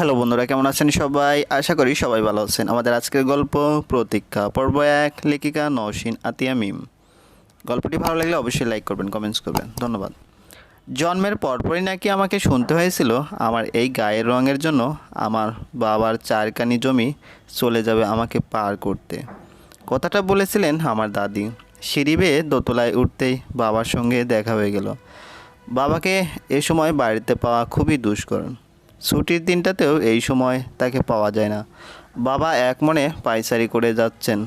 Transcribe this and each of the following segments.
Hello বন্ধুরা, কেমন আছেন সবাই? আশা করি সবাই ভালো আছেন। আমাদের আজকের গল্প প্রতীক্ষা, পর্ব এক, লেখিকা নওশিন আতিয়া মিম গল্পটি ভালো লাগলে অবশ্যই লাইক করবেন, কমেন্টস করবেন। ধন্যবাদ। জন্মের পরপরই নাকি আমাকে শুনতে হয়েছিল, আমার এই গায়ের রঙের জন্য আমার বাবার চারকানি জমি চলে যাবে আমাকে পার করতে। কথাটা বলেছিলেন আমার দাদি। সিঁড়ি বেয়ে দোতলায় উঠতেই বাবার সঙ্গে দেখা হয়ে গেল। বাবাকে এ সময় বাড়িতে পাওয়া খুবই দুষ্কর। ছুটির দিনটাতেও এই সময় তাকে পাওয়া যায় না। বাবা এক মনে পাইচারি করে যাচ্ছেন।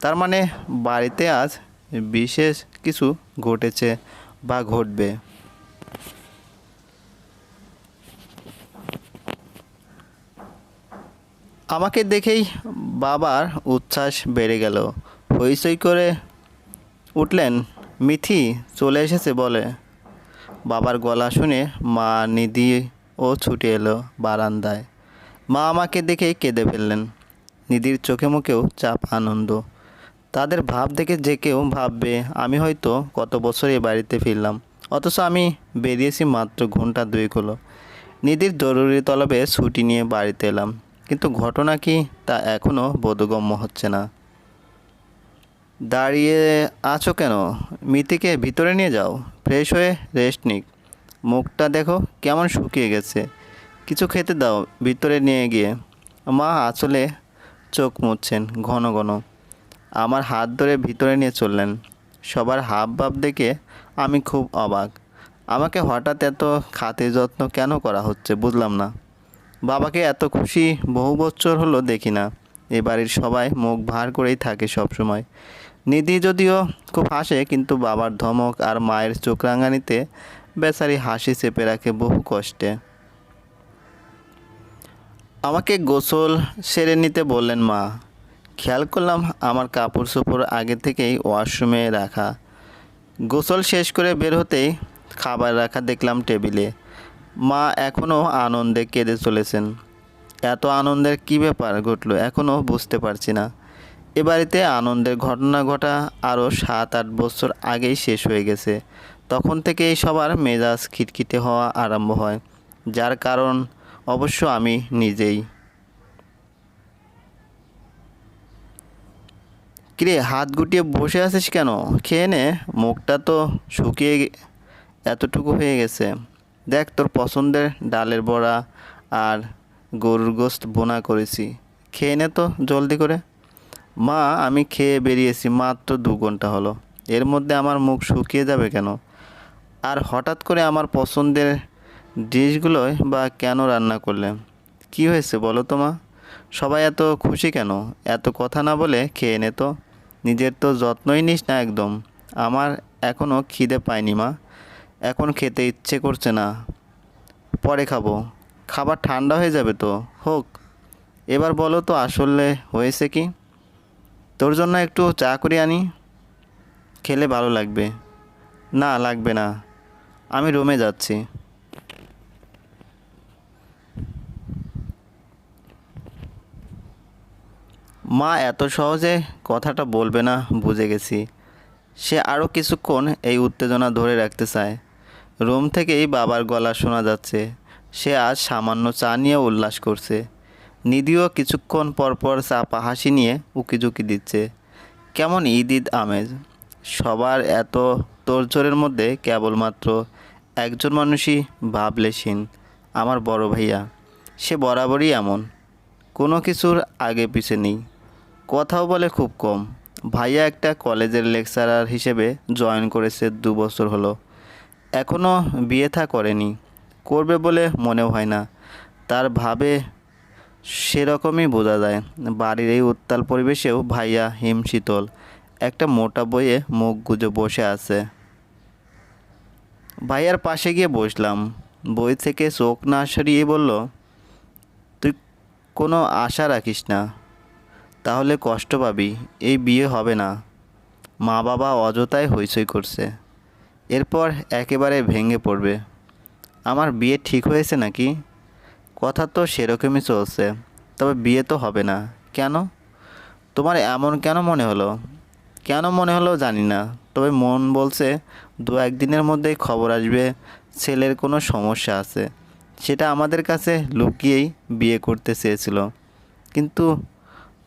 তার মানে বাড়িতে আজ বিশেষ কিছু ঘটেছে বা ঘটবে। আমাকে দেখেই বাবার উচ্ছ্বাস বেড়ে গেল। হইচই করে উঠলেন, মিথি চলে এসেছে বলে। বাবার গলা শুনে মা নিধি ও ছুটে এলো বারান্দায়। মা আমাকে দেখে কেঁদে ফেললেন। নিধির চোখে মুখেও চাপ আনন্দ। তাদের ভাব দেখে যে কেউ ভাববে, আমি হয়তো কত বছর এ বাড়িতে ফিরলাম। অথচ আমি বেরিয়েছি মাত্র ঘণ্টা দুই হলো। নিধির জরুরি তলবে ছুটি নিয়ে বাড়িতে এলাম। কিন্তু ঘটনা কি তা এখনও বোধগম্য হচ্ছে না। দাঁড়িয়ে আছো কেন? মিতিকে ভিতরে নিয়ে যাও। ফ্রেশ হয়ে রেস্ট নিক। মুখটা দেখো কেমন শুকিয়ে গেছে। কিছু খেতে দাও, ভিতরে নিয়ে গিয়ে। মা আঁচলে চোখ মুছছেন ঘন ঘন। আমার হাত ধরে ভিতরে নিয়ে চললেন। সবার হাব ভাব দেখে আমি খুব অবাক। আমাকে হঠাৎ এত খাতির যত্ন কেন করা হচ্ছে বুঝলাম না। বাবাকে এত খুশি বহু বছর হলো দেখি না। এ বাড়ির সবাই মুখ ভার করেই থাকে সব সময় নিধি যদিও খুব হাসে, কিন্তু বাবার ধমক আর মায়ের চোখ রাঙানিতে বেচারি হাসি চেপে রাখে বহু কষ্টে। আমাকে গোসল সেরে নিতে বললেন মা। খেয়াল করলাম আমার কাপড় চোপড় আগে থেকেই ওয়াশরুমে রাখা। গোসল শেষ করে বের হতেই খাবার রাখা দেখলাম টেবিলে। মা এখনও আনন্দে কেঁদে চলেছেন। এত আনন্দের কী ব্যাপার ঘটলো এখনও বুঝতে পারছি না। এ বাড়িতে আনন্দের ঘটনা ঘটা আরও সাত আট বছর আগেই শেষ হয়ে গেছে। তখন থেকেই সবার মেজাজ খিটখিটে হওয়া আরম্ভ হয়, যার কারণ অবশ্য আমি নিজেই। কিরে, হাত গুটিয়ে বসে আছিস কেন? খেয়ে নে, মুখটা তো শুকিয়ে এতটুকু হয়ে গেছে। দেখ, তোর পছন্দের ডালের বড়া আর গরুর গোস্ত বোনা করেছি। খেয়ে নে তো জলদি করে। মা, আমি খেয়ে বেরিয়েছি, মাত্র দু ঘণ্টা হলো। এর মধ্যে আমার মুখ শুকিয়ে যাবে কেন? আর হঠাৎ করে আমার পছন্দের ডিশগুলোই বা কেন রান্না করলে? কি হয়েছে বলো তো মা? সবাই এত খুশি কেন? এত কথা না বলে খেয়ে নে তো। নিজের তো যত্নই নিস না একদম। আমার এখনও খিদে পায়নি মা। এখন খেতে ইচ্ছে করছে না। পরে খাব। খাবার ঠান্ডা হয়ে যাবে তো। হোক। এবার বলো তো আসলে হয়েছে কি? তোর জন্য একটু চা করে আনি। খেলে ভালো লাগবে। না লাগবে না। আমি রুমে যাচ্ছি। মা এত সহজে কথাটা বলবে না, বুঝে গেছি। সে আরও কিছুক্ষণ এই উত্তেজনা ধরে রাখতে চায়। রুম থেকেই বাবার গলা শোনা যাচ্ছে। সে আজ সামান্য চা নিয়ে উল্লাস করছে। নিধিও কিছুক্ষণ পরপর চাপা হাসি নিয়ে উকিঝুঁকি দিচ্ছে। কেমন ঈদ ঈদ আমেজ। সবার এত তোড়জোড়ের মধ্যে কেবলমাত্র একজন মানুষই ভাবলেশীন আমার বড় ভাইয়া, সে বরাবরই এমন। কোনো কিছুর আগে পিছে নেই। কথাও বলে খুব কম। ভাইয়া একটা কলেজের লেকচারার হিসেবে জয়েন করেছে দু বছর হলো। এখনও বিয়ে থা করেনি। করবে বলে মনেও হয় না। তার ভাবে সেরকমই বোঝা যায়। বাড়ির এই উত্তাল পরিবেশেও ভাইয়া হিমশীতল একটা মোটা বইয়ে মুখ গুজে বসে আছে। ভাইয়ার পাশে গিয়ে বসলাম। বই থেকে চোখ না সরিয়ে বলল, তুই কোনো আশা রাখিস না। তাহলে কষ্ট পাবি, এই বিয়ে হবে না। মা বাবা অযথায় হইচই করছে। এরপর একেবারে ভেঙে পড়বে। আমার বিয়ে ঠিক হয়েছে নাকি? কথা তো সেরকমই চলছে, তবে বিয়ে তো হবে না। কেন? তোমার এমন কেন মনে হলো? কেন মনে হলো জানি না, তবে মন বলছে দু একদিনের মধ্যেই খবর আসবে, ছেলের কোনো সমস্যা আছে। সেটা আমাদের কাছে লুকিয়েই বিয়ে করতে চেয়েছিল। কিন্তু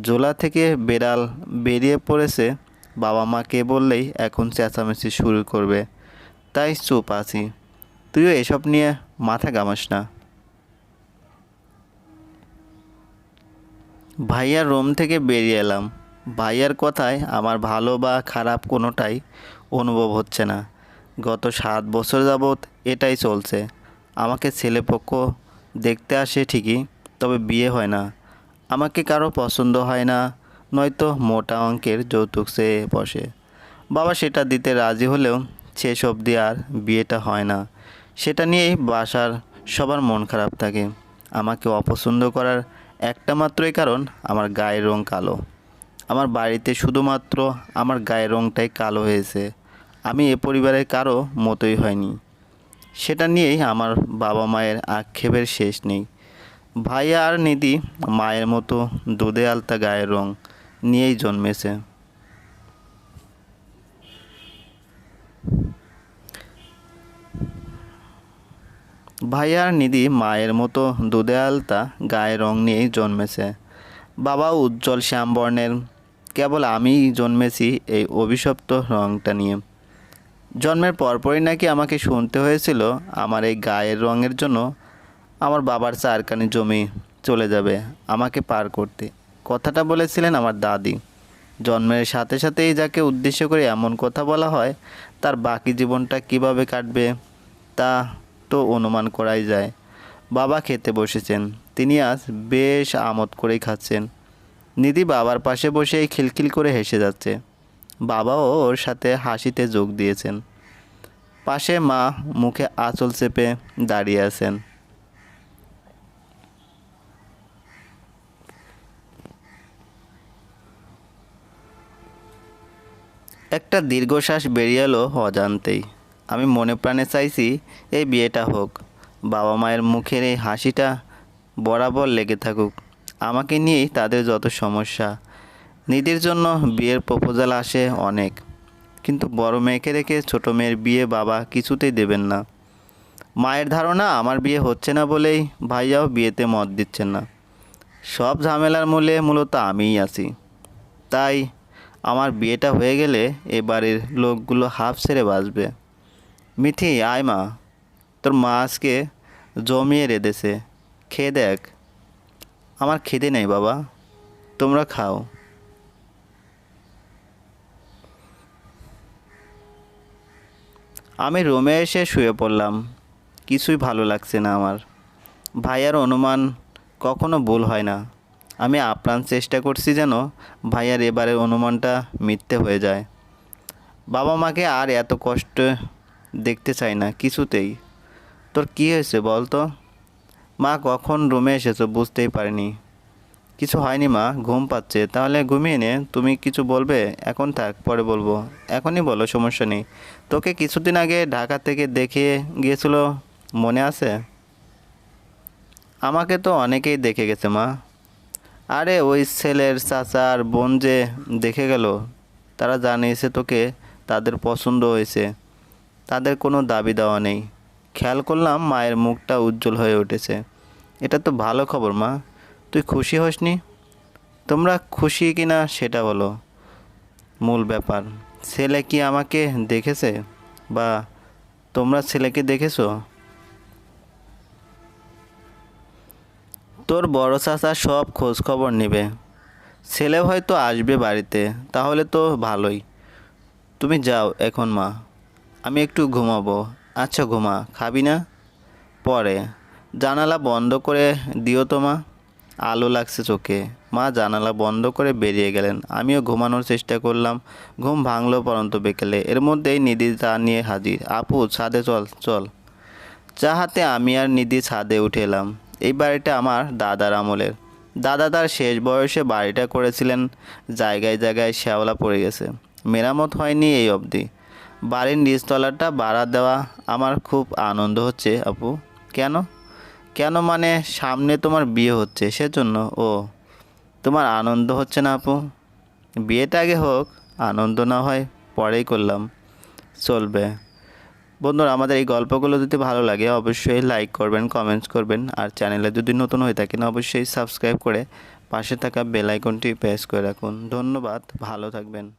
জোলা থেকে বেড়াল বেরিয়ে পড়েছে, বাবা মাকে বললেই এখন চেঁচামেচি শুরু করবে। তাই চুপ আছি। তুইও এসব নিয়ে মাথা গামাস না। ভাইয়ার রুম থেকে বেরিয়ে এলাম। ভাইয়ার কথায় আমার ভালো বা খারাপ কোনোটাই অনুভব হচ্ছে না। গত সাত বছর যাবৎ এটাই চলছে। আমাকে ছেলেপক্ষ দেখতে আসে ঠিকই, তবে বিয়ে হয় না। আমাকে কারও পছন্দ হয় না, নয়তো মোটা অঙ্কের যৌতুক চেয়ে বসে। বাবা সেটা দিতে রাজি হলেও শেষ অবধি আর বিয়েটা হয় না। সেটা নিয়েই বাসার সবার মন খারাপ থাকে। আমাকে অপছন্দ করার একটা মাত্রই কারণ আমার গায়ের রং কালো। আমার বাড়িতে শুধুমাত্র আমার গায়ের রংটাই কালো হয়েছে। আমি এ পরিবারের কারও মতোই হয়নি। সেটা নিয়েই আমার বাবা মায়ের আক্ষেপের শেষ নেই। ভাইয়া আর নিধি মায়ের মতো দুধে আলতা গায়ের রং নিয়েই জন্মেছে। ভাইয়া আর নিধি মায়ের মতো দুধে আলতা গায়ের রং নিয়েই জন্মেছে। বাবা উজ্জ্বল শ্যামবর্ণের, কেবল আমিই জন্মেছি এই অভিশপ্ত রংটা নিয়ে। জন্মের পরপরই নাকি আমাকে শুনতে হয়েছিল আমার এই গায়ের রঙের জন্য আমার বাবার চারকানি জমি চলে যাবে আমাকে পার করতে। কথাটা বলেছিলেন আমার দাদি। জন্মের সাথে সাথেই যাকে উদ্দেশ্য করে এমন কথা বলা হয়, তার বাকি জীবনটা কীভাবে কাটবে তা তো অনুমান করাই যায়। বাবা খেতে বসেছেন, তিনি আজ বেশ আমোদ করেই খাচ্ছেন। নিধি বাবার পাশে বসেই খিলখিল করে হেসে যাচ্ছে। বাবাও ওর সাথে হাসিতে যোগ দিয়েছেন। পাশে মা মুখে আঁচল চেপে দাঁড়িয়ে আছেন। একটা দীর্ঘশ্বাস বেরিয়ে এলো অজান্তেই। আমি মনে প্রাণে চাইছি এই বিয়েটা হোক। বাবা মায়ের মুখের এই হাসিটা বরাবর লেগে থাকুক। আমাকে নিয়েই তাদের যত সমস্যা। নিধির জন্য বিয়ের প্রপোজাল আসে অনেক। কিন্তু বড় মেয়েকে রেখে ছোট মেয়ের বিয়ে বাবা কিছুতেই দেবেন না। মায়ের ধারণা, আমার বিয়ে হচ্ছে না বলেই ভাইয়াও বিয়েতে মত দিচ্ছেন না। সব ঝামেলার মূলে মূলত আমিই আছি। তাই আমার বিয়েটা হয়ে গেলে এ বাড়ির লোকগুলো হাফ ছেড়ে বাঁচবে। মিথি আয় মা। তোর মা আজকে জমিয়ে রেঁধেছে। খেয়ে দেখ। আমার খিদে নেই বাবা। তোমরা খাও। আমি রুমে এসে শুয়ে পড়লাম। কিছুই ভালো লাগছে না আমার। ভাইয়ার অনুমান কখনো ভুল হয় না। আমি আপ্রাণ চেষ্টা করছি যেন ভাইয়ার এবারের অনুমানটা মিথ্যে হয়ে যায়। বাবা মাকে আর এত কষ্ট দেখতে চাই না, কিছুতেই। তোর কী হয়েছে বল তো মা কখন রুমে এসেছ বুঝতেই পারিনি। কিছু হয়নি মা, ঘুম পাচ্ছে। তাহলে ঘুমিয়ে নে। তুমি কিছু বলবে? এখন থাক, পরে বলব। এখনই বলো, সমস্যা নেই। তোকে কিছুদিন আগে ঢাকা থেকে দেখে গিয়েছিল, মনে আছে? আমাকে তো অনেকেই দেখে গেছে মা। আরে, ওই ছেলের চাচা আর বোন যে দেখে গেল, তারা জানিয়েছে তোকে, তাদের পছন্দ হয়েছে। তাদের কোনো দাবি দেওয়া নেই। খেয়াল করলাম, মায়ের মুখটা উজ্জ্বল হয়ে উঠেছে। এটা তো ভালো খবর মা। তুই খুশি হসনি? তোমরা খুশি কি না সেটা বলো। মূল ব্যাপার, ছেলে কি আমাকে দেখেছে? বা তোমরা ছেলেকে দেখেছ? তোর বড় চাচা সব খোঁজ খবর নেবে। ছেলে হয়তো আসবে বাড়িতে, তাহলে তো ভালোই। তুমি যাও এখন মা, আমি একটু ঘুমাবো। আচ্ছা ঘুমা, খাবি না? পরে। জানালা বন্ধ করে দিও তো মা। আলো লাগছে চোখে। মা জানালা বন্ধ করে বেরিয়ে গেলেন। আমিও ঘুমানোর চেষ্টা করলাম। ঘুম ভাঙলো পরন্ত বিকেলে। এর মধ্যেই নিধি চা নিয়ে হাজির। আপু, ছাদে চল চল। চা হাতে আমি আর নিধি ছাদে উঠে এলাম। এই বাড়িটা আমার দাদার আমলের। দাদা তার শেষ বয়সে বাড়িটা করেছিলেন। জায়গায় জায়গায় শ্যাওলা পড়ে গেছে। মেরামত হয়নি এই অবধি। বাড়ির নিচতলাটা বাড়া দেওয়া আমার খুব আনন্দ হচ্ছে, আপু। কেন? কেন মানে সামনে তোমার বিয়ে হচ্ছে? সেজন্য, ও, তোমার আনন্দ হচ্ছে না আপু? বিয়েটা আগে হোক, আনন্দ না হয় পরেই করলাম। চলবে। বন্ধুরা, আমাদের এই গল্পগুলো যদি ভালো লাগে, অবশ্যই লাইক করবেন কমেন্টস করবেন। আর চ্যানেলে যদি নতুন হয়ে থাকেন, অবশ্যই সাবস্ক্রাইব করে পাশে থাকা বেল আইকনটি প্রেস করে রাখুন। ধন্যবাদ, ভালো থাকবেন।